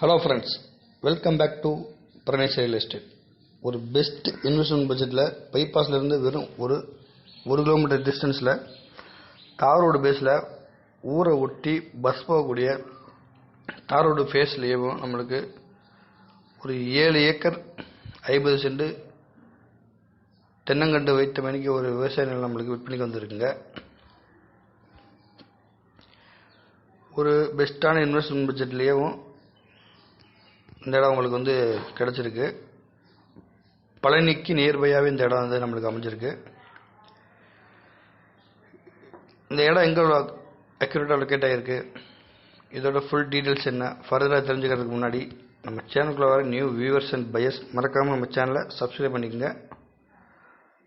Hello friends welcome back to Pranesh real estate ஒரு best investment பட்ஜெட்டில் பைபாஸ்லேருந்து வெறும் ஒரு ஒரு கிலோமீட்டர் டிஸ்டன்ஸில் தார் ரோடு பேஸில் ஊரை ஒட்டி பஸ் போகக்கூடிய தார் ரோடு ஃபேஸ்லேயும் நம்மளுக்கு ஒரு ஏழு ஏக்கர் ஐம்பது சென்ட் தென்னங்கண்டு வைத்த மணிக்கு ஒரு விவசாய நிலம் நம்மளுக்கு விற்பனைக்கு வந்திருக்குங்க. ஒரு பெஸ்ட்டான இன்வெஸ்ட்மெண்ட் பட்ஜெட்லேயும் இந்த இடம் உங்களுக்கு வந்து கிடச்சிருக்கு. பழனிக்கு நியர்பையாகவே இந்த இடம் வந்து நம்மளுக்கு அமைஞ்சிருக்கு. இந்த இடம் எங்கே அக்யூரேட்டாக லொக்கேட் ஆகிருக்கு இதோட ஃபுல் டீட்டெயில்ஸ் என்ன? ஃபர்தராக தெரிஞ்சுக்கிறதுக்கு முன்னாடி நம்ம சேனலுக்குள்ள வர நியூ வியூவர்ஸ் அண்ட் பயஸ் மறக்காமல் நம்ம சேனலை சப்ஸ்கிரைப் பண்ணிக்கோங்க.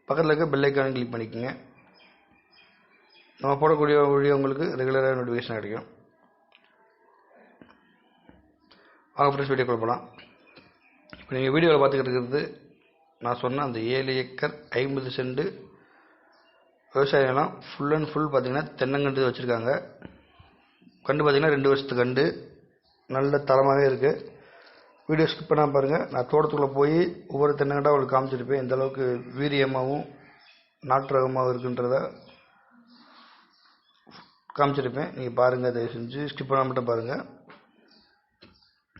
பக்கத்தில் இருக்க பெல் ஐக்கானை கிளிக் பண்ணிக்கோங்க. நம்ம போடக்கூடிய வீடியோ உங்களுக்கு ரெகுலராக நோட்டிஃபிகேஷன் கிடைக்கும். வாங்க ஃப்ரெண்ட்ஸ் வீடியோக்குள்ள போகலாம் இப்போ நீங்கள் வீடியோவில் பார்த்துக்கிட்டு இருக்கிறது நான் சொன்ன அந்த ஏழு ஏக்கர் ஐம்பது சென்ட் விவசாயம்லாம் ஃபுல் அண்ட் ஃபுல் பார்த்திங்கன்னா தென்னங்கண்டு வச்சுருக்காங்க. கண்டு பார்த்தீங்கன்னா ரெண்டு வருஷத்து கண்டு. நல்ல தரமாகவே இருக்குது வீடியோ ஸ்கிப் பண்ணாமல் பாருங்கள் நான் தோட்டத்துக்குள்ளே போய் ஒவ்வொரு தென்னங்கண்டாக உங்களுக்கு காமிச்சிருப்பேன். எந்த அளவுக்கு வீரியமாகவும் நாட்டு ரகமாகவும் இருக்குன்றத காமிச்சிருப்பேன். நீங்கள் பாருங்கள் தயவு செஞ்சு. ஸ்கிப் பண்ணாம மட்டும் பாருங்கள்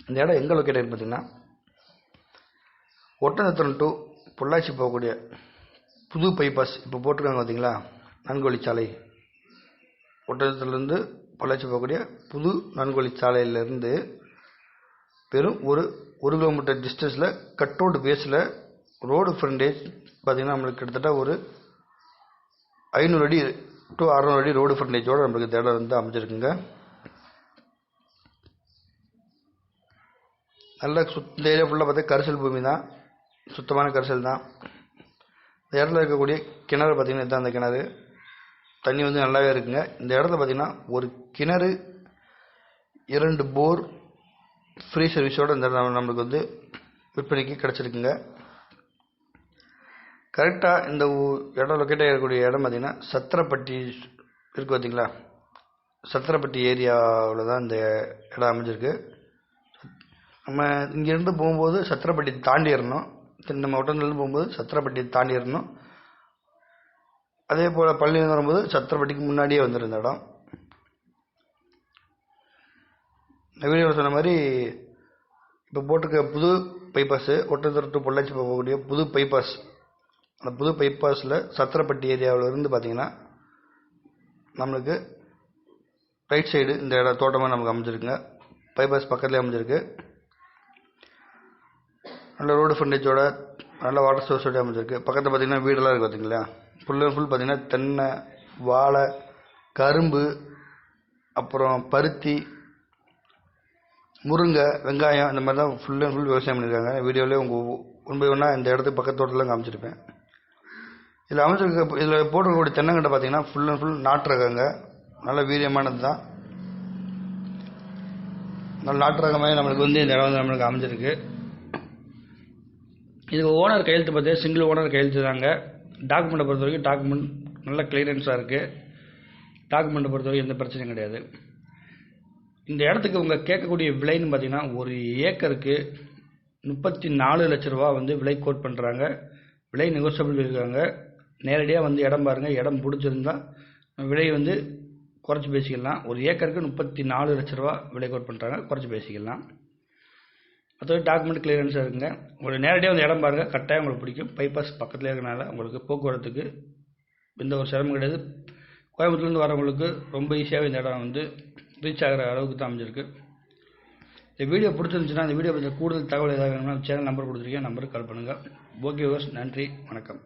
இந்த இடம் எங்கே லொக்கேட் ஆகிருக்கு பார்த்தீங்கன்னா ஒட்டநத்தனம் டு பொள்ளாச்சி போகக்கூடிய புது பைபாஸ் இப்போ போட்டிருக்காங்க பார்த்தீங்களா நன்கொழி சாலை பொள்ளாச்சி போகக்கூடிய புது நன்கொழி வெறும் ஒரு ஒரு கிலோமீட்டர் டிஸ்டன்ஸில் கட் ரோடு பேஸில் ரோடு ஃப்ரண்டேஜ் பார்த்திங்கன்னா நம்மளுக்கு கிட்டத்தட்ட ஒரு ஐநூறு அடி டு அறநூறு அடி ரோடு ஃப்ரண்டேஜோடு நம்மளுக்கு இந்த இடம் வந்து அமைச்சிருக்குங்க நல்ல சுத் இந்த ஏரியா ஃபுல்லாக பார்த்தா கரிசல் பூமி தான் சுத்தமான கரிசல் தான் இந்த இடத்துல இருக்கக்கூடிய கிணறு பார்த்திங்கன்னா இதுதான் அந்த கிணறு. தண்ணி வந்து நல்லாவே இருக்குங்க. இந்த இடத்துல பார்த்திங்கன்னா ஒரு கிணறு இரண்டு போர் ஃப்ரீ சர்வீஸோடு இந்த இடம் நம்மளுக்கு வந்து விற்பனைக்கு கிடச்சிருக்குங்க. கரெக்டாக இந்த ஊ- இடம் லொக்கேட் ஆகக்கூடிய இடம் பார்த்திங்கன்னா சத்திரப்பட்டி இருக்குது பார்த்தீங்களா சத்திரப்பட்டி ஏரியாவில் தான் இந்த இடம் அமைஞ்சிருக்கு. நம்ம இங்கேருந்து போகும்போது சத்திரப்பட்டி தாண்டிடணும். திரு- நம்ம ஒட்டன்லேருந்து போகும்போது சத்திரப்பட்டி தாண்டிடணும். அதே போல் பள்ளியிலேருந்து வரும்போது சத்திரப்பட்டிக்கு முன்னாடியே வந்துடும் இந்த இடம். இந்த வீடியோவில் சொன்ன மாதிரி இப்போ போட்டிருக்க புது பைபாஸு ஒட்டத்தொரு டு பொள்ளாச்சி போகக்கூடிய புது பைபாஸ் அந்த புது பைபாஸில் சத்திரப்பட்டி ஏரியாவில் இருந்து பார்த்தீங்கன்னா நம்மளுக்கு ரைட் சைடு இந்த இடம் தோட்டமாக நமக்கு அமைஞ்சிருக்குங்க. பைபாஸ் பக்கத்துலேயே அமைஞ்சிருக்கு. நல்ல ரோடு ஃப்ரண்டேஜோட நல்ல வாட்டர் சோர்ஸோட அமைஞ்சிருக்கு. பக்கத்தில் பார்த்தீங்கன்னா வீடெல்லாம் இருக்குது பார்த்தீங்களா ஃபுல் அண்ட் ஃபுல் பார்த்தீங்கன்னா தென்னை வாழை கரும்பு அப்புறம் பருத்தி முருங்கை வெங்காயம் இந்த மாதிரி தான் ஃபுல் அண்ட் ஃபுல் விவசாயம் பண்ணியிருக்காங்க வீடியோலேயே உங்கள் ஒன் பை இந்த இடத்துக்கு பக்கத்து தோட்டத்தில் காமிச்சிருப்பேன். இதில் அமைச்சிருக்க இதில் போட்டிருக்கக்கூடிய தென்னங்கட்டை பார்த்தீங்கன்னா ஃபுல் அண்ட் ஃபுல் நாட்டு ரகங்க நல்ல வீரியமானது தான் நல்ல நாட்டு ரகமே நம்மளுக்கு வந்து இந்த இடம் வந்து நம்மளுக்கு அமைஞ்சிருக்கு. இதுக்கு ஓனர் கையெழுத்து பார்த்தீங்கன்னா சிங்கிள் ஓனர் கையெழுத்து தாங்க டாக்குமெண்ட்டை பொறுத்த வரைக்கும் டாக்குமெண்ட் நல்ல கிளியரன்ஸாக இருக்குது டாக்குமெண்ட்டை பொறுத்த வரைக்கும் எந்த பிரச்சனையும் கிடையாது. இந்த இடத்துக்கு உங்கள் கேட்கக்கூடிய விலைன்னு பார்த்தீங்கன்னா ஒரு ஏக்கருக்கு முப்பத்தி நாலு லட்ச ரூபா வந்து விலை கோட் பண்ணுறாங்க விலை நெகோசியபிள் இருக்காங்க நேரடியாக வந்து இடம் பாருங்கள் இடம் பிடிச்சிருந்தா விலை வந்து குறைச்சி பேசிக்கலாம். ஒரு ஏக்கருக்கு முப்பத்தி நாலு லட்ச ரூபா விலை கோட் பண்ணுறாங்க குறைச்சி பேசிக்கலாம். மற்றபடி டாக்குமெண்ட் கிளியரன்ஸாக இருக்குங்க. உங்களுக்கு நேரடியாக வந்து இடம் பாருங்கள் கட்டாயம் உங்களுக்கு பிடிக்கும். பைபாஸ் பக்கத்தில் இருக்கனால உங்களுக்கு போக்குவரத்துக்கு எந்த ஒரு சிரமம் கிடையாது. கோயம்புத்தூர்லேருந்து வரவங்களுக்கு ரொம்ப ஈஸியாகவே இந்த இடம் வந்து ரீச் ஆகிற அளவுக்கு தான் அமைஞ்சிருக்கு. இந்த வீடியோ பிடிச்சிருந்துச்சுன்னா இந்த வீடியோ பற்றி கூடுதல் தகவல் ஏதாவது வேணும்னா சேனல் நம்பர் கொடுத்துருக்கேன். நம்பருக்கு கால் பண்ணுங்கள் ஓகே நன்றி. வணக்கம்.